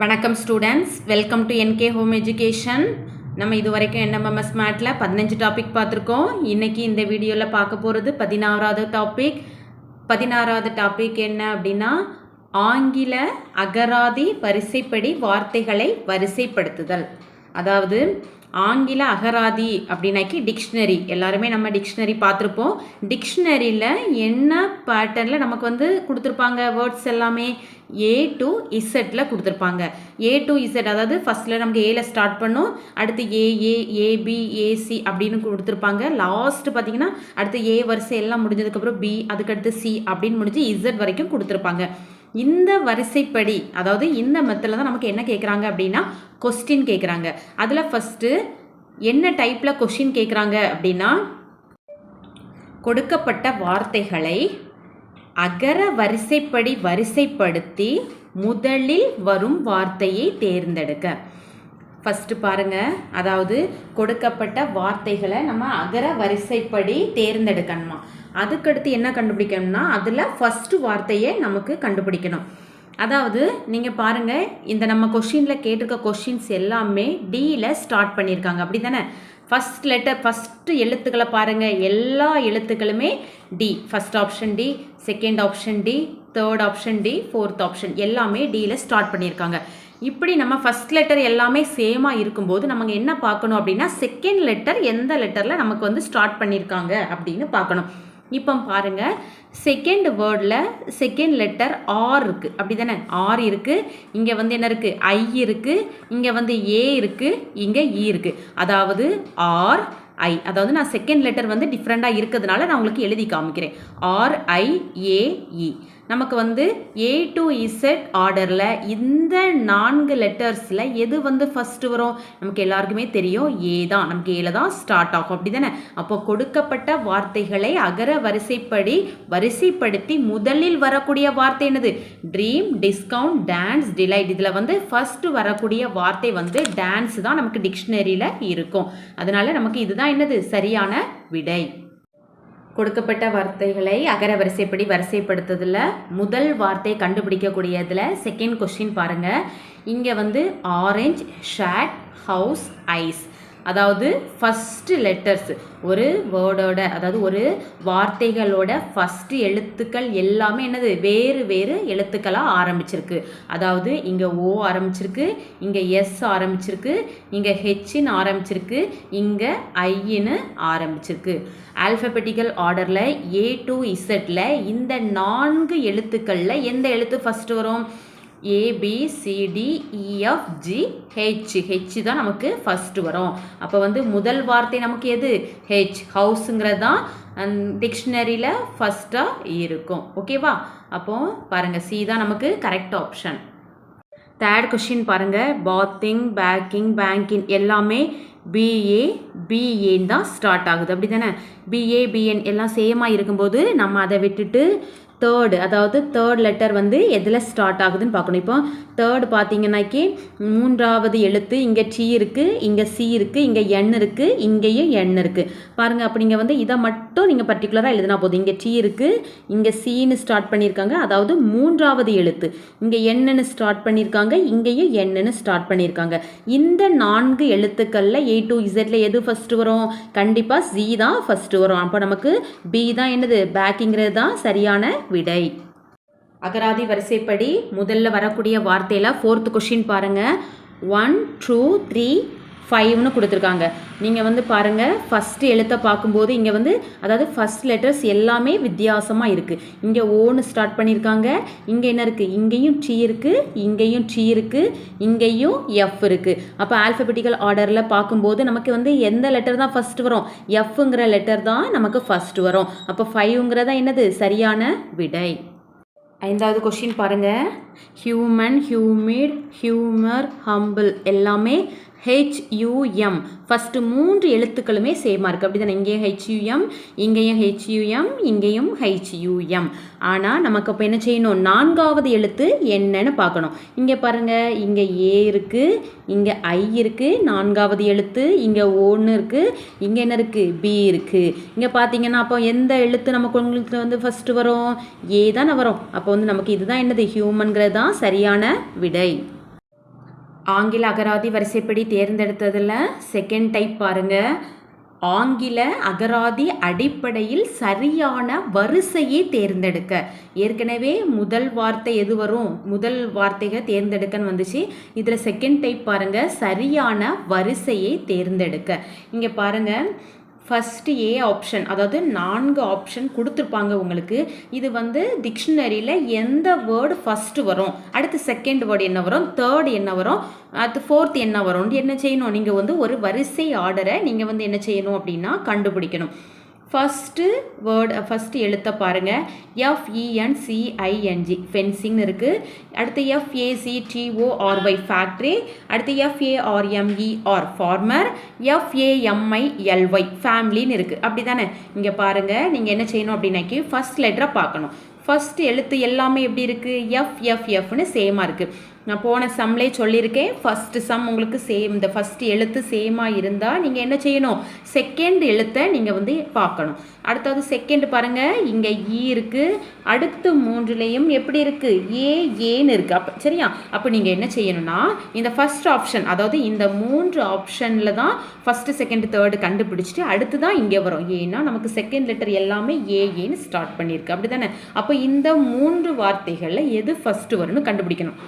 வணக்கம் students welcome to N K home education நம்ம இது வரைக்கும் என்எம்எம்எஸ் மேட்டில் பதினஞ்சு டாபிக் பார்த்துருக்கோம். இன்றைக்கி இந்த வீடியோவில் பார்க்க போகிறது பதினாறாவது டாபிக் பதினாறாவது டாபிக் என்ன அப்படின்னா ஆங்கில அகராதி வரிசைப்படி வார்த்தைகளை வரிசைப்படுத்துதல். அதாவது ஆங்கில அகராதி அப்படின்னாக்கி டிக்ஷனரி எல்லாருமே நம்ம டிக்ஷனரி பார்த்துருப்போம். டிக்ஷனரியில் என்ன பேட்டர்னில் நமக்கு வந்து கொடுத்துருப்பாங்க? வேர்ட்ஸ் எல்லாமே ஏ டு இசட்டில் கொடுத்துருப்பாங்க. ஏ டு இசட் அதாவது ஃபஸ்ட்டில் நமக்கு ஏல ஸ்டார்ட் பண்ணும். அடுத்து ஏஏ ஏபி ஏசி அப்படின்னு கொடுத்துருப்பாங்க. லாஸ்ட் பார்த்தீங்கன்னா அடுத்து ஏ வரிசை எல்லாம் முடிஞ்சதுக்கப்புறம் பி அதுக்கடுத்து சி அப்படின்னு முடிஞ்சு இசட் வரைக்கும் கொடுத்துருப்பாங்க. இந்த வரிசைப்படி அதாவது இந்த மெத்தில் தான் நமக்கு என்ன கேட்குறாங்க அப்படின்னா கொஸ்டின் கேட்குறாங்க அதில் ஃபஸ்ட்டு என்ன டைப்பில் கொஸ்டின் கேட்குறாங்க அப்படின்னா கொடுக்கப்பட்ட வார்த்தைகளை அகர வரிசைப்படி வரிசைப்படுத்தி முதலில் வரும் வார்த்தையை தேர்ந்தெடுக்க. ஃபஸ்ட்டு பாருங்கள் அதாவது கொடுக்கப்பட்ட வார்த்தைகளை நம்ம அகர வரிசைப்படி தேர்ந்தெடுக்கணுமா? அதுக்கடுத்து என்ன கண்டுபிடிக்கணும்னா அதில் ஃபஸ்ட்டு வார்த்தையை நமக்கு கண்டுபிடிக்கணும். அதாவது நீங்கள் பாருங்கள் இந்த நம்ம கொஷினில் கேட்டிருக்க கொஷின்ஸ் எல்லாமே டியில் ஸ்டார்ட் பண்ணியிருக்காங்க. அப்படி தானே ஃபஸ்ட் லெட்டர் ஃபஸ்ட்டு எழுத்துக்களை பாருங்கள் எல்லா எழுத்துக்களுமே D first option D second option D third option D fourth option எல்லாமே டியில் ஸ்டார்ட் பண்ணியிருக்காங்க. இப்படி நம்ம ஃபஸ்ட் லெட்டர் எல்லாமே சேமாக இருக்கும்போது நம்ம என்ன பார்க்கணும் அப்படின்னா செகண்ட் லெட்டர் எந்த லெட்டரில் நமக்கு வந்து ஸ்டார்ட் பண்ணியிருக்காங்க அப்படின்னு பார்க்கணும். இப்போ பாருங்க. செகண்ட் வேர்டில் செகண்ட் லெட்டர் ஆர் இருக்குது அப்படி தானே ஆர் இருக்குது இங்கே வந்து என்ன இருக்குது ஐ இருக்குது இங்கே வந்து ஏ இருக்குது இங்கே இ e இருக்குது அதாவது ஆர் ஐ அதாவது நான் செகண்ட் லெட்டர் வந்து டிஃப்ரெண்ட்டாக இருக்கிறதுனால நான் உங்களுக்கு எழுதி காமிக்கிறேன். ஆர் ஐ ஏஇ நமக்கு வந்து ஏ டு இசட் ஆர்டரில் இந்த நான்கு லெட்டர்ஸில் எது வந்து ஃபஸ்ட்டு வரும்? நமக்கு எல்லாருக்குமே தெரியும் ஏ தான். நமக்கு ஏல தான் ஸ்டார்ட் ஆகும். அப்படி தானே அப்போ கொடுக்கப்பட்ட வார்த்தைகளை அகர வரிசைப்படி வரிசைப்படுத்தி முதலில் வரக்கூடிய வார்த்தை என்னது? ட்ரீம் டிஸ்கவுண்ட் டான்ஸ் டிலைட் இதில் வந்து ஃபஸ்ட்டு வரக்கூடிய வார்த்தை வந்து டான்ஸ் தான் நமக்கு டிக்ஷனரியில் இருக்கும். அதனால் நமக்கு இதுதான் என்னது? சரியான விடை. கொடுக்கப்பட்ட வார்த்தைகளை அகர வரிசைப்படி வரிசைப்படுத்துதில் முதல் வார்த்தை கண்டுபிடிக்கக்கூடியதில் செகண்ட் கொஸ்டின் பாருங்கள் இங்கே வந்து ஆரஞ்ச் ஷேட் ஹவுஸ் ஐஸ் அதாவது ஃபஸ்ட்டு லெட்டர்ஸ் ஒரு வேர்டோட அதாவது ஒரு வார்த்தைகளோட ஃபஸ்ட்டு எழுத்துக்கள் எல்லாமே என்னது? வேறு வேறு எழுத்துக்களாக ஆரம்பிச்சிருக்கு. அதாவது இங்கே ஓ ஆரம்பிச்சிருக்கு இங்கே எஸ் ஆரம்பிச்சிருக்கு இங்கே ஹெச்சின்னு ஆரம்பிச்சிருக்கு இங்கே ஐன்னு ஆரம்பிச்சிருக்கு. ஆல்ஃபபெட்டிக்கல் ஆர்டரில் ஏ டு இசட்டில் இந்த நான்கு எழுத்துக்களில் எந்த எழுத்து ஃபஸ்ட்டு வரும்? ஏபிசிடிஇஎஃப்ஜி ஹெச் ஹெச் தான் நமக்கு ஃபஸ்ட்டு வரும். அப்போ வந்து முதல் வார்த்தை நமக்கு எது? ஹெச் ஹவுஸுங்கிறது தான் டிக்ஷனரியில் ஃபஸ்ட்டாக இருக்கும். ஓகேவா அப்போது பாருங்கள் சி தான் நமக்கு கரெக்ட் ஆப்ஷன் தேர்ட் கொஷின் பாருங்கள் பாத்திங் பேக்கிங் பேங்கிங் எல்லாமே பிஏ பிஏன்னு தான் ஸ்டார்ட் ஆகுது. அப்படி தானே பிஏ பிஎன் எல்லாம் சேமாக இருக்கும்போது நம்ம அதை விட்டுட்டு தேர்டு அதாவது தேர்ட் லெட்டர் வந்து எதில் ஸ்டார்ட் ஆகுதுன்னு பார்க்கணும். இப்போ தேர்டு பார்த்தீங்கன்னாக்கி மூன்றாவது எழுத்து இங்கே டி இருக்குது இங்கே சி இருக்குது இங்கே என் இருக்குது இங்கேயும் என் இருக்குது பாருங்கள் அப்போ நீங்கள் வந்து இதை மட்டும் நீங்கள் பர்டிகுலராக எழுதினா போதும். இங்கே டி இருக்குது இங்கே சின்னு ஸ்டார்ட் பண்ணியிருக்காங்க. அதாவது மூன்றாவது எழுத்து. இங்கே என்னன்னு ஸ்டார்ட் பண்ணியிருக்காங்க இங்கேயும் என்னன்னு ஸ்டார்ட் பண்ணியிருக்காங்க. இந்த நான்கு எழுத்துக்களில் ஏ டு இசட்டில் எது ஃபஸ்ட்டு வரும்? கண்டிப்பாக சி தான் ஃபஸ்ட்டு வரும். அப்போ நமக்கு பி தான் என்னது? பேக்கிங்கிறது தான் சரியான விடை. அகராதி வரிசைப்படி முதல்ல வரக்கூடிய வார்த்தையில் ஃபோர்த் கொஷின் பாருங்கள் ஒன் டூ த்ரீ ஃபைவ்னு கொடுத்துருக்காங்க. நீங்கள் வந்து பாருங்கள் ஃபஸ்ட்டு எழுத்தை பார்க்கும்போது இங்கே வந்து அதாவது ஃபஸ்ட் லெட்டர்ஸ் எல்லாமே வித்தியாசமாக இருக்குது இங்கே ஓன்னு ஸ்டார்ட் பண்ணியிருக்காங்க இங்கே என்ன இருக்குது இங்கேயும் டி இருக்குது இங்கேயும் டி இருக்குது இங்கேயும் எஃப் இருக்குது அப்போ ஆல்ஃபபெட்டிக்கல் ஆர்டரில் பார்க்கும்போது நமக்கு வந்து எந்த லெட்டர் தான் ஃபஸ்ட்டு வரும்? எஃப்ங்கிற லெட்டர் தான் நமக்கு ஃபஸ்ட்டு வரும். அப்போ ஃபைவ்ங்கிறதா என்னது? சரியான விடை. ஐந்தாவது கொஷின் பாருங்கள் ஹியூமன் ஹியூமிட் ஹியூமர் ஹம்பிள் எல்லாமே ஹெச்யூஎம் ஃபஸ்ட்டு மூன்று எழுத்துக்களுமே சேமாக இருக்குது அப்படி தானே இங்கேயும் ஹெச்யூஎம் இங்கேயும் ஹெச்யூஎம் இங்கேயும் ஹெச்யூஎம் ஆனால் நமக்கு அப்போ என்ன செய்யணும்? நான்காவது எழுத்து என்னன்னு பார்க்கணும். இங்கே பாருங்கள் இங்கே ஏ இருக்குது இங்கே ஐ இருக்குது நான்காவது எழுத்து இங்கே ஒன்று இருக்குது இங்கே என்ன இருக்குது பி இருக்குது இங்கே பார்த்தீங்கன்னா அப்போ எந்த எழுத்து நமக்கு உங்களுக்கு வந்து ஃபஸ்ட்டு வரும்? ஏ தானே வரும். அப்போ வந்து நமக்கு இதுதான் என்னது? ஹியூமன்கிறது தான் சரியான விடை. ஆங்கில அகராதி வரிசைப்படி தேர்ந்தெடுத்ததில் செகண்ட் டைப் பாருங்கள் ஆங்கில அகராதி அடிப்படையில் சரியான வரிசையை தேர்ந்தெடுக்க. ஏற்கனவே முதல் வார்த்தை எது வரும்? முதல் வார்த்தைகள் தேர்ந்தெடுக்கன்னு வந்துச்சு. இதில் செகண்ட் டைப் பாருங்க சரியான வரிசையை தேர்ந்தெடுக்க. இங்கே பாருங்கள் ஃபஸ்ட்டு ஏ ஆப்ஷன் அதாவது நான்கு ஆப்ஷன் கொடுத்துருப்பாங்க உங்களுக்கு. இது வந்து டிக்ஷனரியில் எந்த வேர்டு ஃபஸ்ட்டு வரும்? அடுத்து செகண்ட் வேர்டு என்ன வரும்? தேர்ட் என்ன வரும்? அடுத்து ஃபோர்த் என்ன வரும்? என்ன செய்யணும்? நீங்கள் வந்து ஒரு வரிசை ஆர்டரை நீங்கள் வந்து என்ன செய்யணும் அப்படின்னா கண்டுபிடிக்கணும். ஃபஸ்ட்டு வேர்டு ஃபஸ்ட்டு எழுத்தை பாருங்கள் எஃப்இஎன்சிஐஎன்ஜி ஃபென்சிங்னு இருக்குது அடுத்து எஃப்ஏசிடிஓஆர்ஒய் ஃபேக்ட்ரி அடுத்து எஃப்ஏஆர்எம்இஆர் ஃபார்மர் எஃப்ஏஎம்ஐஎல்ஒய் ஃபேமிலின்னு இருக்குது அப்படி தானே இங்கே பாருங்கள் நீங்கள் என்ன செய்யணும் அப்படின்னாக்கி ஃபஸ்ட் லெட்டரை பார்க்கணும். ஃபஸ்ட் எழுத்து எல்லாமே எப்படி இருக்குது எஃப்எஃப்எஃப்னு சேமாக இருக்குது நான் போன சம்லே சொல்லியிருக்கேன். ஃபஸ்ட்டு சம் உங்களுக்கு சேம் இந்த ஃபஸ்ட் எழுத்து சேமாக இருந்தால் நீங்கள் என்ன செய்யணும்? செகண்ட் எழுத்தை நீங்கள் வந்து பார்க்கணும். அடுத்தது செகண்ட் பாருங்கள் இங்கே ஈ e இருக்குது அடுத்து மூன்றுலேயும் எப்படி இருக்குது ஏ ஏன்னு இருக்குது அப்போ சரியா? அப்போ நீங்கள் என்ன செய்யணும்னா இந்த ஃபஸ்ட் ஆப்ஷன் அதாவது இந்த மூன்று ஆப்ஷனில் தான் ஃபஸ்ட்டு செகண்ட் தேர்டு கண்டுபிடிச்சிட்டு அடுத்து தான் இங்கே வரும். ஏன்னா நமக்கு செகண்ட் லெட்டர் எல்லாமே ஏ ஏன்னு ஸ்டார்ட் பண்ணியிருக்கு. அப்படி தானே அப்போ இந்த மூன்று வார்த்தைகளில் எது ஃபஸ்ட்டு வரும்னு கண்டுபிடிக்கணும்.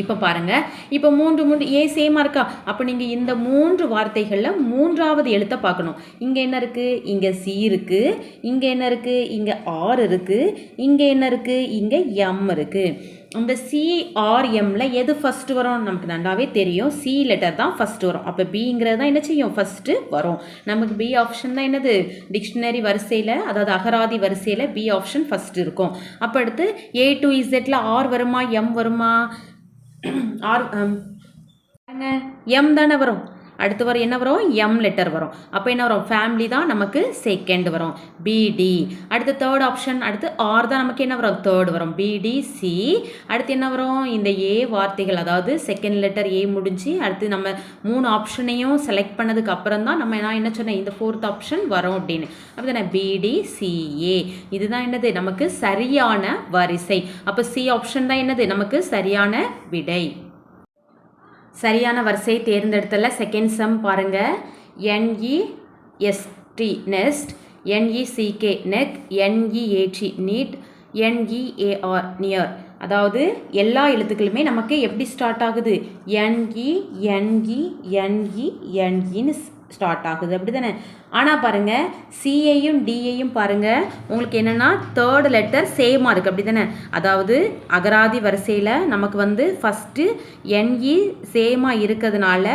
இப்போ பாருங்க. இப்போ மூன்று மூன்று ஏ சேமாக இருக்கா அப்போ நீங்கள் இந்த மூன்று வார்த்தைகளில் மூன்றாவது எழுத்தை பார்க்கணும். இங்கே என்ன இருக்குது இங்கே சி இருக்குது இங்கே என்ன இருக்குது இங்கே ஆர் இருக்குது இங்கே என்ன இருக்குது இங்கே எம் இருக்குது இந்த சிஆர்எம்மில் எது ஃபஸ்ட்டு வரும்? நமக்கு நல்லாவே தெரியும். சி லெட்டர் தான் ஃபஸ்ட்டு வரும். அப்போ பிங்கிறது தான் என்ன செய்யும்? ஃபஸ்ட்டு வரும். நமக்கு பி ஆப்ஷன் தான் என்னது? டிக்ஷனரி வரிசையில் அதாவது அகராதி வரிசையில் பி ஆப்ஷன் ஃபஸ்ட்டு இருக்கும். அப்போ அடுத்து ஏ டு இசட்டில் ஆர் வருமா? எம் வருமா? ஆர் எம் தானே வரும். அடுத்து வரும் என்ன வரும்? எம் லெட்டர் வரும். அப்போ என்ன வரும்? ஃபேமிலி தான் நமக்கு செகண்ட் வரும். பிடி அடுத்து தேர்ட் ஆப்ஷன் அடுத்து ஆர் தான் நமக்கு என்ன வரும்? தேர்ட் வரும். பிடி சி அடுத்து என்ன வரும்? இந்த ஏ வார்த்தைகள் அதாவது செகண்ட் லெட்டர் ஏ முடிஞ்சு அடுத்து நம்ம மூணு ஆப்ஷனையும் செலக்ட் பண்ணதுக்கு அப்புறம் தான் நம்ம நான் என்ன சொன்னேன்? இந்த ஃபோர்த் ஆப்ஷன் வரும் அப்படின்னு. அப்படி தானே? பிடி சிஏ இதுதான் என்னது? நமக்கு சரியான வரிசை. அப்போ சி ஆப்ஷன் தான் என்னது? நமக்கு சரியான விடை. சரியான வரிசையை தேர்ந்தெடுத்தல செகண்ட் சம் பாருங்கள் N E S T nest N E C K neck N E A T neat N E A R near அதாவது எல்லா எழுத்துக்களுமே நமக்கு எப்படி ஸ்டார்ட் ஆகுது? என்இ என்இ என்இ என்இன்னு ஸ்டார்ட் ஆகுது. அப்படி தானே ஆனால் பாருங்கள் சிஏயும் டிஏயும் பாருங்கள் உங்களுக்கு என்னென்னா தேர்ட் லெட்டர் சேமாக இருக்குது அப்படி தானே? அதாவது அகராதி வரிசையில் நமக்கு வந்து ஃபஸ்ட்டு என்இ சேமாக இருக்கிறதுனால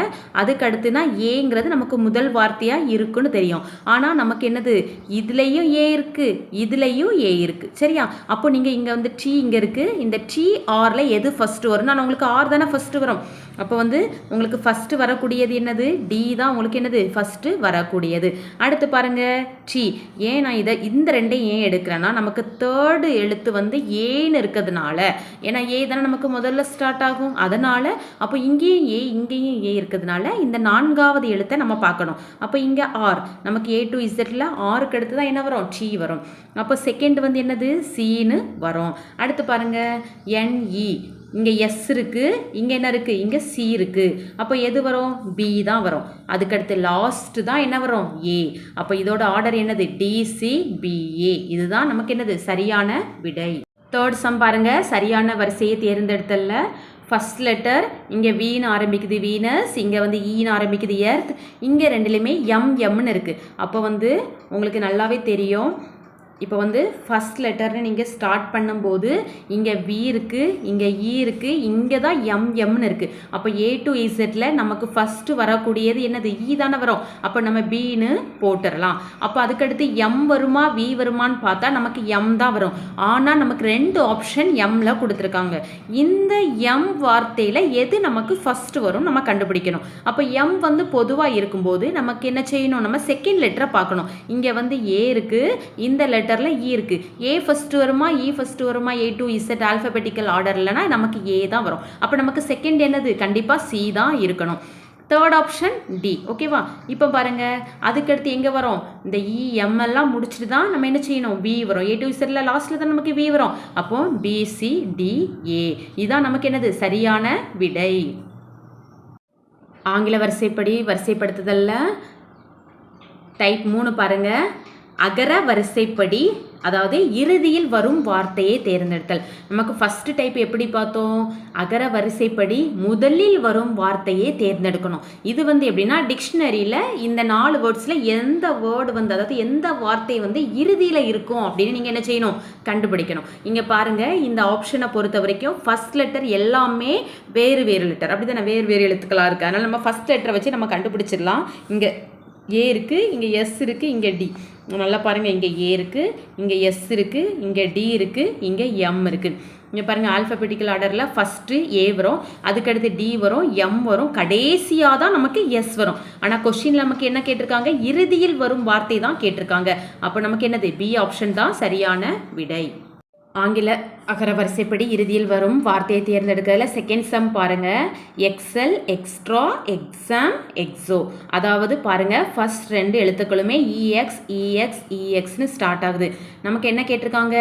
அதுக்கு அடுத்துனா ஏங்கிறது நமக்கு முதல் வார்த்தையாக இருக்குன்னு தெரியும். ஆனால் நமக்கு என்னது? இதுலேயும் ஏ இருக்குது இதுலேயும் ஏ இருக்குது சரியா? அப்போ நீங்கள் இங்கே வந்து டி இங்கே இருக்குது இந்த டி ஆரில் எது ஃபஸ்ட்டு வரும்? நான் உங்களுக்கு ஆர் தானே ஃபஸ்ட்டு வரும். அப்போ வந்து உங்களுக்கு ஃபஸ்ட்டு வரக்கூடியது என்னது? டி தான் உங்களுக்கு என்னது? ஃபஸ்ட்டு வரக்கூடியது. அடுத்து பாருங்க டி ஏன் நான் இதை இந்த ரெண்டையும் ஏன் எடுக்கிறேன்னா நமக்கு தேர்டு எழுத்து வந்து ஏன்னு இருக்கிறதுனால. ஏன்னா ஏ தானே நமக்கு முதல்ல ஸ்டார்ட் ஆகும். அதனால் அப்போ இங்கேயும் ஏ இங்கேயும் ஏ இருக்கிறதுனால இந்த நான்காவது எழுத்தை நம்ம பார்க்கணும். அப்போ இங்கே ஆர் நமக்கு ஏ டு இசட்டில் ஆருக்கு அடுத்து தான் என்ன வரும்? டி வரும். அப்போ செகண்ட் வந்து என்னது? சீன்னு வரும். அடுத்து பாருங்க என்இ இங்கே எஸ் இருக்குது இங்கே என்ன இருக்குது இங்கே சி இருக்குது அப்போ எது வரும்? பி தான் வரும். அதுக்கடுத்து லாஸ்ட்டு தான் என்ன வரும்? ஏ அப்போ இதோட ஆர்டர் என்னது? டிசி பிஏ இதுதான் நமக்கு என்னது? சரியான விடை. தேர்ட் சம் பாருங்கள் சரியான வரிசையை தேர்ந்தெடுத்தல ஃபஸ்ட் லெட்டர் இங்கே வீன்னு ஆரம்பிக்குது வீனஸ் இங்கே வந்து e ஈன்னு ஆரம்பிக்குது எர்த் இங்கே ரெண்டுலேயுமே எம் எம்னு இருக்குது அப்போ வந்து உங்களுக்கு நல்லாவே தெரியும். இப்போ வந்து ஃபஸ்ட் லெட்டர்னு நீங்கள் ஸ்டார்ட் பண்ணும்போது இங்கே வி இருக்குது இங்கே இ e இருக்குது இங்கே தான் எம் எம்னு இருக்குது அப்போ ஏ டு இசட்டில் நமக்கு ஃபஸ்ட்டு வரக்கூடியது என்னது? இ தானே வரும். அப்போ நம்ம பின்னு போட்டுடலாம் அப்போ அதுக்கடுத்து எம் வருமா வி வருமான்னு பார்த்தா நமக்கு எம் தான் வரும். ஆனால் நமக்கு ரெண்டு ஆப்ஷன் எம்மில் கொடுத்துருக்காங்க. இந்த எம் வார்த்தையில் எது நமக்கு ஃபஸ்ட்டு வரும் நம்ம கண்டுபிடிக்கணும். அப்போ எம் வந்து பொதுவாக இருக்கும்போது நமக்கு என்ன செய்யணும்? நம்ம செகண்ட் லெட்டரை பார்க்கணும். இங்கே வந்து ஏ இருக்குது இந்த லெட்டர் லெட்டரில் இ இருக்குது ஏ ஃபஸ்ட்டு வருமா? E இ ஃபஸ்ட்டு வருமா? ஏ டு இசட் ஆல்ஃபபெட்டிக்கல் ஆர்டர்லனா நமக்கு ஏ தான் வரும். அப்போ நமக்கு செகண்ட் என்னது? கண்டிப்பாக சி தான் இருக்கணும். தேர்ட் ஆப்ஷன் டி ஓகேவா இப்போ பாருங்கள் அதுக்கடுத்து எங்கே வரும்? இந்த e, இஎம்எல்லாம் எல்லாம் முடிச்சுட்டு தான் நம்ம என்ன செய்யணும்? பி வரும். ஏ டு இசட்டில் லாஸ்ட்டில் தான் நமக்கு பி வரும். அப்போ பிசிடிஏ இதுதான் நமக்கு என்னது? சரியான விடை. ஆங்கில வரிசைப்படி வரிசைப்படுத்துதல்ல. டைப் மூணு பாருங்கள் அகர வரிசைப்படி அதாவது இறுதியில் வரும் வார்த்தையை தேர்ந்தெடுத்தல். நமக்கு ஃபஸ்ட்டு டைப் எப்படி பார்த்தோம்? அகர வரிசைப்படி முதலில் வரும் வார்த்தையை தேர்ந்தெடுக்கணும். இது வந்து எப்படின்னா டிக்ஷனரியில் இந்த நாலு வேர்ட்ஸில் எந்த வேர்டு வந்து அதாவது எந்த வார்த்தை வந்து இறுதியில் இருக்கும் அப்படின்னு நீங்கள் என்ன செய்யணும்? கண்டுபிடிக்கணும். இங்கே பாருங்கள் இந்த ஆப்ஷனை பொறுத்த வரைக்கும் ஃபர்ஸ்ட் லெட்டர் எல்லாமே வேறு வேறு லெட்டர் அப்படி தானே வேறு வேறு எழுத்துக்களாக இருக்குது அதனால் நம்ம ஃபர்ஸ்ட் லெட்டரை வச்சு நம்ம கண்டுபிடிச்சிடலாம். இங்கே ஏ இருக்குது இங்கே எஸ் இருக்குது இங்கே டி நல்லா பாருங்கள் இங்கே ஏ இருக்குது இங்கே எஸ் இருக்குது இங்கே டி இருக்குது இங்கே எம் இருக்குது இங்கே பாருங்கள் ஆல்ஃபபெட்டிக்கல் ஆர்டரில் ஃபஸ்ட்டு ஏ வரும் அதுக்கடுத்து டி வரும் எம் வரும் கடைசியாக தான் நமக்கு எஸ் வரும். ஆனால் கொஷினில் நமக்கு என்ன கேட்டிருக்காங்க? இறுதியில் வரும் வார்த்தை தான் கேட்டிருக்காங்க. அப்போ நமக்கு என்னது? பி ஆப்ஷன் தான் சரியான விடை. ஆங்கில அகர வரிசைப்படி இறுதியில் வரும் வார்த்தையை தேர்ந்தெடுக்கிறதுல செகண்ட் சம் பாருங்கள் எக்ஸல் எக்ஸ்ட்ரா எக்ஸாம் எக்ஸோ அதாவது பாருங்கள் ஃபஸ்ட் ரெண்டு எழுத்துக்களுமே இஎக்ஸ் இஎக்ஸ் இஎக்ஸ்னு ஸ்டார்ட் ஆகுது. நமக்கு என்ன கேட்டிருக்காங்க?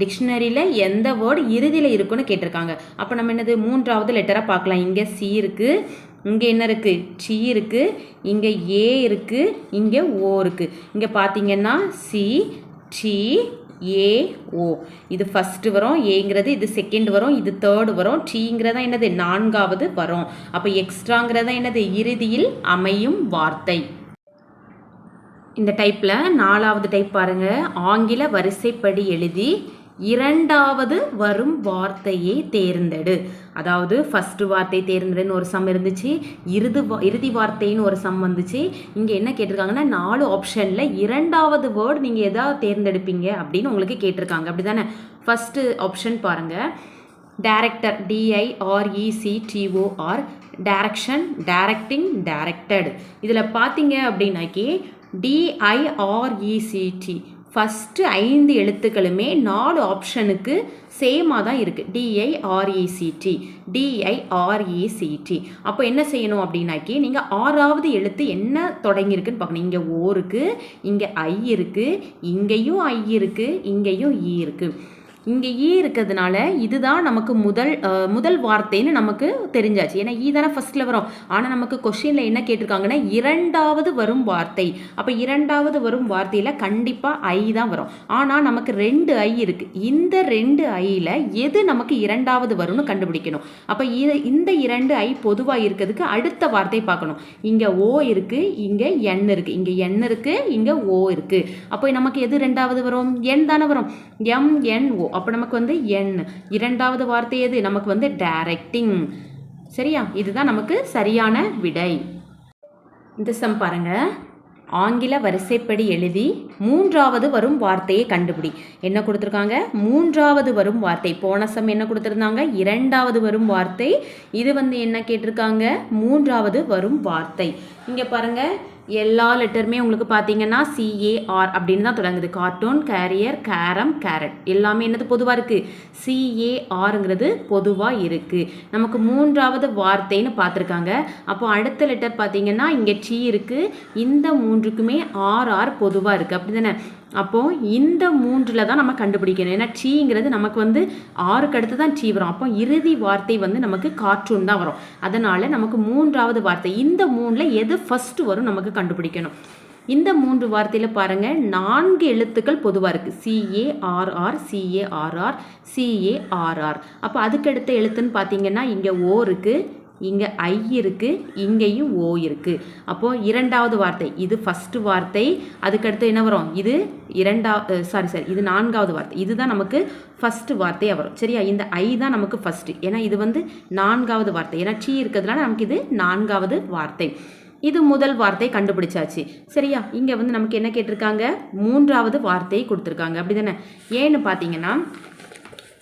டிக்ஷனரியில் எந்த வேர்டு இறுதியில் இருக்குன்னு கேட்டிருக்காங்க. அப்போ நம்ம என்னது? மூன்றாவது லெட்டராக பார்க்கலாம். இங்கே சி இருக்குது இங்கே என்ன இருக்குது சி இருக்குது இங்கே ஏ இருக்குது இங்கே ஓ இருக்குது இங்கே பார்த்தீங்கன்னா சி சி ஏ ஓ. இது ஃபஸ்ட்டு வரும் ஏங்கிறது இது செகண்ட் வரும் இது தேர்டு வரும் டீங்கிறதா என்னது? நான்காவது வரும். அப்போ எக்ஸ்ட்ராங்கிறதா என்னது? இறுதியில் அமையும் வார்த்தை. இந்த டைப்பில் நாலாவது டைப் பாருங்க. ஆங்கில வரிசைப்படி எழுதி இரண்டாவது வரும் வார்த்தையை தேர்ந்தெடு. அதாவது ஃபஸ்ட்டு வார்த்தை தேர்ந்தெடுன்னு ஒரு சம் இருந்துச்சு இறுதி இறுதி வார்த்தைன்னு ஒரு சம் வந்துச்சு. இங்கே என்ன கேட்டிருக்காங்கன்னா நாலு ஆப்ஷனில் இரண்டாவது வேர்டு நீங்கள் எதாவது தேர்ந்தெடுப்பீங்க அப்படின்னு உங்களுக்கு கேட்டிருக்காங்க. அப்படி தானே ஃபஸ்ட்டு ஆப்ஷன் பாருங்கள் டேரக்டர் டிஐஆர்இசிடிஓஆர் டேரக்ஷன் டேரக்டிங் டேரக்டட் இதில் பார்த்தீங்க அப்படின்னாக்கி டிஐஆர்இசிடி ஃபஸ்ட்டு ஐந்து எழுத்துக்களுமே நாலு ஆப்ஷனுக்கு சேமாக தான் இருக்குது டிஐஆர்இசிடி டிஐஆர்இசிடி அப்போ என்ன செய்யணும் அப்படின்னாக்கி நீங்கள் ஆறாவது எழுத்து என்ன தொடங்கியிருக்குன்னு பார்க்கணும். இங்கே ஓ இருக்குது இங்கே ஐ இருக்குது இங்கேயும் ஐ இருக்குது இங்கேயும் e ஈ இருக்குது இங்கே ஈ இருக்கிறதுனால இதுதான் நமக்கு முதல் முதல் வார்த்தைன்னு நமக்கு தெரிஞ்சாச்சு. ஏன்னா ஈ தானே ஃபஸ்ட்டில் வரும். ஆனால் நமக்கு கொஷினில் என்ன கேட்டிருக்காங்கன்னா இரண்டாவது வரும் வார்த்தை. அப்போ இரண்டாவது வரும் வார்த்தையில் கண்டிப்பாக ஐ தான் வரும். ஆனால் நமக்கு ரெண்டு ஐ இருக்குது இந்த ரெண்டு ஐயில் எது நமக்கு இரண்டாவது வரும்னு கண்டுபிடிக்கணும். அப்போ இ- இந்த இரண்டு ஐ பொதுவாக இருக்கிறதுக்கு அடுத்த வார்த்தை பார்க்கணும். இங்கே ஓ இருக்குது இங்கே என் இருக்குது இங்கே என் இருக்குது இங்கே ஓ இருக்குது அப்போ நமக்கு எது ரெண்டாவது வரும்? என் தானே வரும். M N O. அப்போ நமக்கு வந்து என் இரண்டாவது வார்த்தை எது? நமக்கு வந்து டைரக்டிங் சரியா? இதுதான் நமக்கு சரியான விடை. இந்த சம் பாருங்க. ஆங்கில வரிசைப்படி எழுதி மூன்றாவது வரும் வார்த்தையை கண்டுபிடி. என்ன கொடுத்துருக்காங்க? மூன்றாவது வரும் வார்த்தை. போன சம் என்ன கொடுத்துருந்தாங்க? இரண்டாவது வரும் வார்த்தை. இது வந்து என்ன கேட்டிருக்காங்க? மூன்றாவது வரும் வார்த்தை. இங்கே பாருங்கள் எல்லா லெட்டருமே உங்களுக்கு பார்த்தீங்கன்னா சிஏஆர் அப்படின்னு தான் தொடங்குது. கார்ட்டூன் கேரியர் கேரம் கேரட் எல்லாமே என்னது பொதுவாக இருக்குது சிஏஆருங்கிறது பொதுவாக இருக்குது நமக்கு மூன்றாவது வார்த்தைன்னு பார்த்துருக்காங்க. அப்போ அடுத்த லெட்டர் பார்த்தீங்கன்னா இங்கே டி இருக்குது இந்த மூன்றுக்குமே ஆர்ஆர் பொதுவாக இருக்குது அப்படி தானே அப்போது இந்த மூன்றில் தான் நம்ம கண்டுபிடிக்கணும். ஏன்னா டீங்கிறது நமக்கு வந்து ஆறுக்கு அடுத்து தான் டீ வரும். அப்போ இறுதி வார்த்தை வந்து நமக்கு கார்ட்டூன் தான் வரும். அதனால் நமக்கு மூன்றாவது வார்த்தை. இந்த மூணில் எது ஃபஸ்ட்டு வரும் நமக்கு கண்டுபிடிக்கணும். இந்த மூன்று வார்த்தையில் பாருங்கள் நான்கு எழுத்துக்கள் பொதுவாக இருக்குது சிஏஆர்ஆர் சிஏஆர்ஆர் சிஏஆர்ஆர் அப்போ அதுக்கடுத்த எழுத்துன்னு பார்த்தீங்கன்னா இங்கே ஓ இருக்குது இங்கே ஐ இருக்குது இங்கேயும் ஓ இருக்குது அப்போது இரண்டாவது வார்த்தை இது ஃபஸ்ட்டு வார்த்தை அதுக்கடுத்து என்ன வரும்? இது இரண்டாவது சாரி சாரி இது நான்காவது வார்த்தை. இதுதான் நமக்கு ஃபஸ்ட்டு வார்த்தையாக வரும். சரியா? இந்த ஐ தான் நமக்கு ஃபஸ்ட்டு ஏன்னா இது வந்து நான்காவது வார்த்தை. ஏன்னா டீ இருக்கிறதுனால நமக்கு இது நான்காவது வார்த்தை. இது முதல் வார்த்தை கண்டுபிடிச்சாச்சு. சரியா? இங்கே வந்து நமக்கு என்ன கேட்டிருக்காங்க? மூன்றாவது வார்த்தையை கொடுத்துருக்காங்க. அப்படி தானே ஏன்னு பார்த்தீங்கன்னா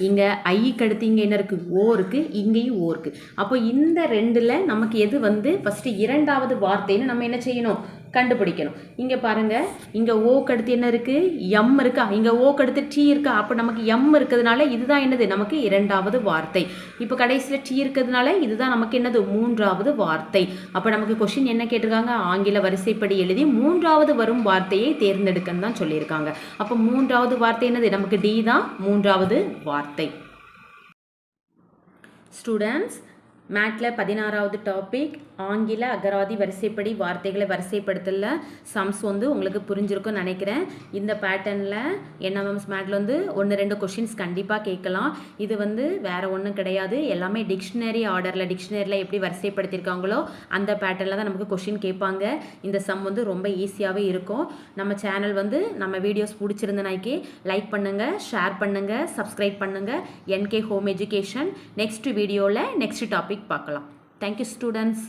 இங்கே ஐக்கு அடுத்து இங்கே என்ன இருக்குது ஓ இருக்குது இங்கேயும் ஓ இருக்குது அப்போ இந்த ரெண்டில் நமக்கு எது வந்து ஃபஸ்ட்டு இரண்டாவது வார்த்தைன்னு நம்ம என்ன செய்யணும்? கண்டுபிடிக்கணும். இங்கே பாருங்கள் இங்கே ஓக்கு அடுத்து என்ன இருக்குது எம் இருக்கா? இங்கே ஓக்கு அடுத்து டி இருக்கா? அப்போ நமக்கு எம் இருக்கிறதுனால இதுதான் என்னது? நமக்கு இரண்டாவது வார்த்தை. இப்போ கடைசியில் டி இருக்கிறதுனால இதுதான் நமக்கு என்னது? மூன்றாவது வார்த்தை. அப்போ நமக்கு கொஷின் என்ன கேட்டிருக்காங்க? ஆங்கில வரிசைப்படி எழுதி மூன்றாவது வரும் வார்த்தையை தேர்ந்தெடுக்கன்னு தான் சொல்லியிருக்காங்க. அப்போ மூன்றாவது வார்த்தை என்னது? நமக்கு டி தான் மூன்றாவது வார்த்தை. ஸ்டூடெண்ட்ஸ் மேட்டில் பதினாறாவது டாபிக் ஆங்கில அகராதி வரிசைப்படி வார்த்தைகளை வரிசைப்படுத்தல சம்ஸ் வந்து உங்களுக்கு புரிஞ்சிருக்கும்னு நினைக்கிறேன். இந்த பேட்டர்னில் என்எம்எம்ஸ் மேட்டில் வந்து ஒன்று ரெண்டு கொஷின்ஸ் கண்டிப்பாக கேட்கலாம். இது வந்து வேறு ஒன்றும் கிடையாது. எல்லாமே டிக்ஷனரி ஆர்டரில் டிக்ஷனரியில் எப்படி வரிசைப்படுத்தியிருக்காங்களோ அந்த பேட்டர்னில் தான் நமக்கு கொஷின் கேட்பாங்க. இந்த சம் வந்து ரொம்ப ஈஸியாகவே இருக்கும். நம்ம சேனல் வந்து நம்ம வீடியோஸ் பிடிச்சிருந்தனாக்கி லைக் பண்ணுங்கள் ஷேர் பண்ணுங்கள் சப்ஸ்கிரைப் பண்ணுங்கள் N K home education next வீடியோவில் நெக்ஸ்ட் டாபிக் பார்க்கலாம். Thank you students